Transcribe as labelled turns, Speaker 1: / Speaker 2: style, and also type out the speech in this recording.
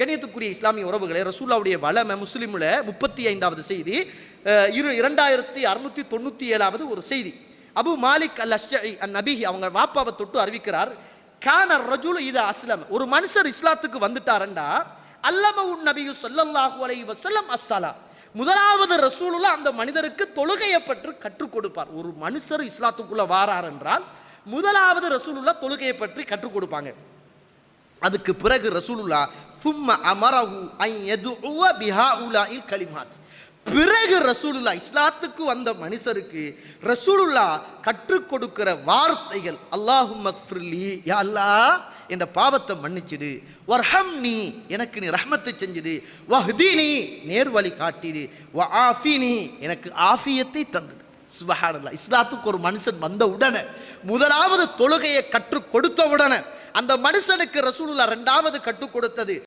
Speaker 1: கணியத்துக்குரிய இஸ்லாமிய உறவுகளை ரசூல்லாவுடைய வளமை முஸ்லீமில் முப்பத்தி ஐந்தாவது செய்தி இரு இரண்டாயிரத்தி அறுநூத்தி தொண்ணூற்றி ஏழாவது ஒரு செய்தி. அபு மாலிக் அல் அஷ்ஷி அன் நபிஹி அவங்க வாப்பாவை தொட்டு அறிவிக்கிறார் கான ரஜுல் இது அஸ்லம். ஒரு மனுஷர் இஸ்லாத்துக்கு வந்துட்டாரண்டா அல்லம உன் நபியு சொல்லல்லாஹு அலை வசல்லம் அஸ்ஸலா முதலாவது ரசூலுல்லா அந்த மனிதருக்கு தொழுகையை பற்றி கற்றுக் கொடுப்பார். ஒரு மனுஷர் இஸ்லாத்துக்குள்ள வாரார் என்றால் முதலாவது ரசூலுல்லா தொழுகையை பற்றி கற்றுக் கொடுப்பாங்க. அதுக்கு பிறகு ரசூலுல்லா சும்ம அமரஹு ஐ எது பிஹா உலா இல் கலிமாத். பிறகு ரசூலுல்லா இஸ்லாத்துக்கு வந்த மனுஷருக்கு ரசூலுல்லா கற்றுக் கொடுக்கிற வார்த்தைகள் அல்லாஹு மக்ஃபிர்லி யா அல்லாஹ் என்ற பாவத்தை மன்னிச்சிடு. வர்ஹம் நீ எனக்கு நீ ரஹ்மத்தை செஞ்சிடு. வஹ்தினி நேர்வழி காட்டிடு. வ ஆஃபினி எனக்கு ஆஃபியத்தை தந்துடு. சுபஹானல்லா இஸ்லாத்துக்கு ஒரு மனுஷன் வந்த உடனே முதலாவது தொழுகையை கற்றுக் கொடுத்த உடனே அந்த மனுஷனுக்கு ரசூலுல்லா ரெண்டாவது கற்றுக் கொடுத்தது.